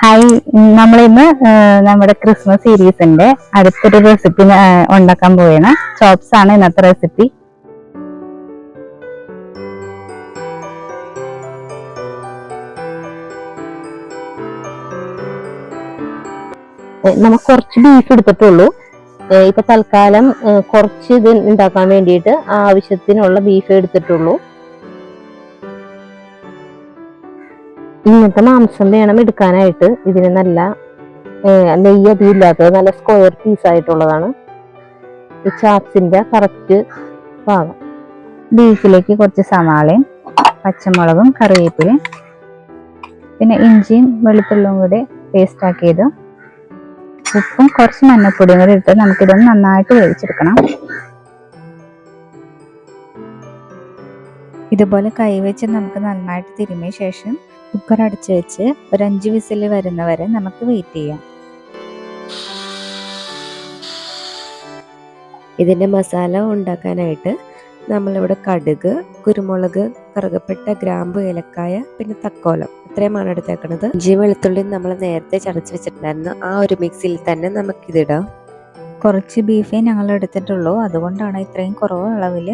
Hi. നമ്മളിന്ന് നമ്മുടെ Christmas സീരീസിന്റെ അടുത്തൊരു റെസിപ്പി ഉണ്ടാക്കാൻ പോവുകയാണ്. ചോപ്സ് ആണ് ഇന്നത്തെ റെസിപ്പി നമുക്ക് കുറച്ച് ബീഫ് എടുത്തിട്ടുള്ളൂ. ഇപ്പൊ തൽക്കാലം കുറച്ച് ഇത് ഉണ്ടാക്കാൻ വേണ്ടിയിട്ട് ആവശ്യത്തിനുള്ള ബീഫ് എടുത്തിട്ടുള്ളൂ. ഇങ്ങനത്തെ മാംസം വേണം എടുക്കാനായിട്ട്. ഇതിന് നല്ല നെയ്യ് അധികം ഇല്ലാത്തത് നല്ല സ്ക്വയർ പീസ് ആയിട്ടുള്ളതാണ്. ഈ ചാപ്സിന്റെ കറക്റ്റ് ഭാഗം. ബീഫിലേക്ക് കുറച്ച് സവാളയും പച്ചമുളകും കറിവേപ്പിലയും പിന്നെ ഇഞ്ചിയും വെളുത്തുള്ളിയും കൂടി പേസ്റ്റ് ആക്കിയത്. ഉപ്പും കുറച്ച് മഞ്ഞപ്പൊടിയും കൂടി ഇട്ട് നമുക്കിതൊന്ന് നന്നായിട്ട് വേവിച്ചെടുക്കണം. ഇതുപോലെ കൈവച്ച് നമുക്ക് നന്നായിട്ട് തിരുമിയ ശേഷം കുക്കർ അടച്ചു വെച്ച് ഒരു അഞ്ച് വിസിൽ വരുന്നവരെ നമുക്ക് വെയിറ്റ് ചെയ്യാം. ഇതിന്റെ മസാല ഉണ്ടാക്കാനായിട്ട് നമ്മളിവിടെ കടുക് കുരുമുളക് കറുകപ്പെട്ട ഗ്രാമ്പു ഏലക്കായ പിന്നെ തക്കോലം ഇത്രയുമാണ് എടുത്തേക്കുന്നത് ഇഞ്ചി വെളുത്തുള്ളി നമ്മൾ നേരത്തെ ചതച്ച് വെച്ചിട്ടുണ്ടായിരുന്നു. ആ ഒരു മിക്സിയിൽ തന്നെ നമുക്കിതിടാം. കുറച്ച് ബീഫേ ഞങ്ങൾ എടുത്തിട്ടുള്ളൂ. അതുകൊണ്ടാണ് ഇത്രയും കുറവ് അളവിൽ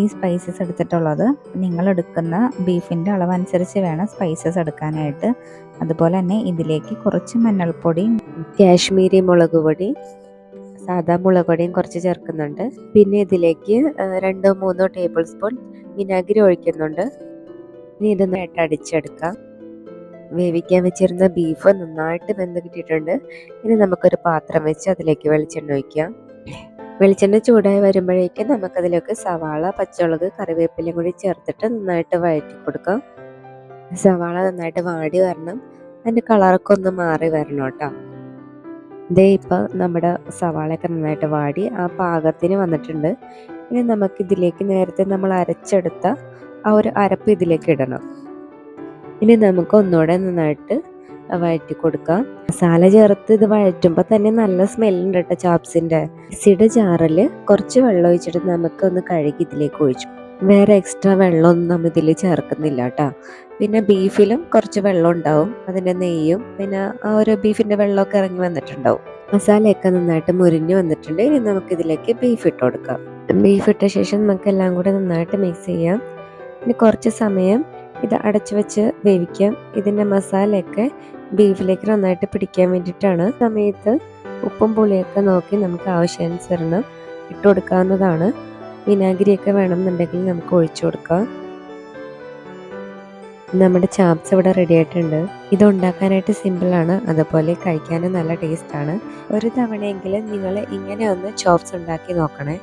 ഈ സ്പൈസസ് എടുത്തിട്ടുള്ളത് നിങ്ങൾ എടുക്കുന്ന ബീഫിന്റെ അളവനുസരിച്ച് വേണം സ്പൈസസ് എടുക്കാനായിട്ട്. അതുപോലെ തന്നെ ഇതിലേക്ക് കുറച്ച് മഞ്ഞൾപ്പൊടി കാശ്മീരി മുളക് പൊടി സാധാ മുളക് പൊടിയും കുറച്ച് ചേർക്കുന്നുണ്ട്. പിന്നെ ഇതിലേക്ക് രണ്ടോ മൂന്നോ ടേബിൾ സ്പൂൺ വിനാഗിരി ഒഴിക്കുന്നുണ്ട്. ഇനി ഇത് നന്നായിട്ട് അടിച്ചെടുക്കാം. വേവിക്കാൻ വെച്ചിരുന്ന ബീഫ് നന്നായിട്ട് വെന്ത് കിട്ടിയിട്ടുണ്ട്. ഇനി നമുക്കൊരു പാത്രം വെച്ച് അതിലേക്ക് വെളിച്ചെണ്ണ ഒഴിക്കാം. വെളിച്ചെണ്ണ ചൂടായി വരുമ്പോഴേക്കും നമുക്കതിലേക്ക് സവാള പച്ചമുളക് കറിവേപ്പിലയും കൂടി ചേർത്തിട്ട് നന്നായിട്ട് വഴറ്റി കൊടുക്കാം. സവാള നന്നായിട്ട് വാടി വരണം. അതിന്റെ കളറൊക്കെ ഒന്ന് മാറി വരണം കേട്ടോ. ഇതേ ഇപ്പം നമ്മുടെ സവാളയൊക്കെ നന്നായിട്ട് വാടി ആ പാകത്തിന് വന്നിട്ടുണ്ട്. ഇനി നമുക്ക് ഇതിലേക്ക് നേരത്തെ നമ്മൾ അരച്ചെടുത്ത ആ ഒരു അരപ്പ് ഇതിലേക്ക് ഇടണം. ഇനി നമുക്ക് ഒന്നുകൂടെ നന്നായിട്ട് വഴറ്റി കൊടുക്കാം മസാല ചേർത്ത് ഇത് വഴറ്റുമ്പോൾ തന്നെ നല്ല സ്മെല്ലുണ്ട് കേട്ടോ ചാപ്സിന്റെ മിക്സിയുടെ ജാറിൽ കുറച്ച് വെള്ളം ഒഴിച്ചിട്ട് നമുക്ക് ഒന്ന് കഴുകി ഇതിലേക്ക് ഒഴിച്ചു. വേറെ എക്സ്ട്രാ വെള്ളമൊന്നും നമ്മൾ ഇതിൽ ചേർക്കുന്നില്ല കേട്ടോ പിന്നെ ബീഫിലും കുറച്ച് വെള്ളം ഉണ്ടാവും. അതിന്റെ നെയ്യും പിന്നെ ആ ഒരു ബീഫിന്റെ വെള്ളമൊക്കെ ഇറങ്ങി വന്നിട്ടുണ്ടാവും. മസാലയൊക്കെ നന്നായിട്ട് മുരിഞ്ഞ് വന്നിട്ടുണ്ട്. ഇനി നമുക്കിതിലേക്ക് ബീഫ് ഇട്ട് കൊടുക്കാം. ബീഫ് ഇട്ട ശേഷം നമുക്ക് എല്ലാം കൂടെ നന്നായിട്ട് മിക്സ് ചെയ്യാം. ഇനി കുറച്ച് സമയം ഇത് അടച്ചു വെച്ച് വേവിക്കാം. ഇതിന്റെ മസാലയൊക്കെ ബീഫിലേക്ക് നന്നായിട്ട് പിടിക്കാൻ വേണ്ടിയിട്ടാണ്. സമയത്ത് ഉപ്പും പുളിയൊക്കെ നോക്കി നമുക്ക് ആവശ്യാനുസരണം ഇട്ട് കൊടുക്കാവുന്നതാണ്. വിനാഗിരിയൊക്കെ വേണമെന്നുണ്ടെങ്കിൽ നമുക്ക് ഒഴിച്ചു കൊടുക്കാം. നമ്മുടെ ചാപ്സ് ഇവിടെ റെഡി ആയിട്ടുണ്ട്. ഇത് ഉണ്ടാക്കാനായിട്ട് സിമ്പിളാണ് അതുപോലെ കഴിക്കാനും നല്ല ടേസ്റ്റാണ് ഒരു തവണയെങ്കിലും നിങ്ങൾ ഇങ്ങനെ ഒന്ന് ചോപ്സ് ഉണ്ടാക്കി നോക്കണേ.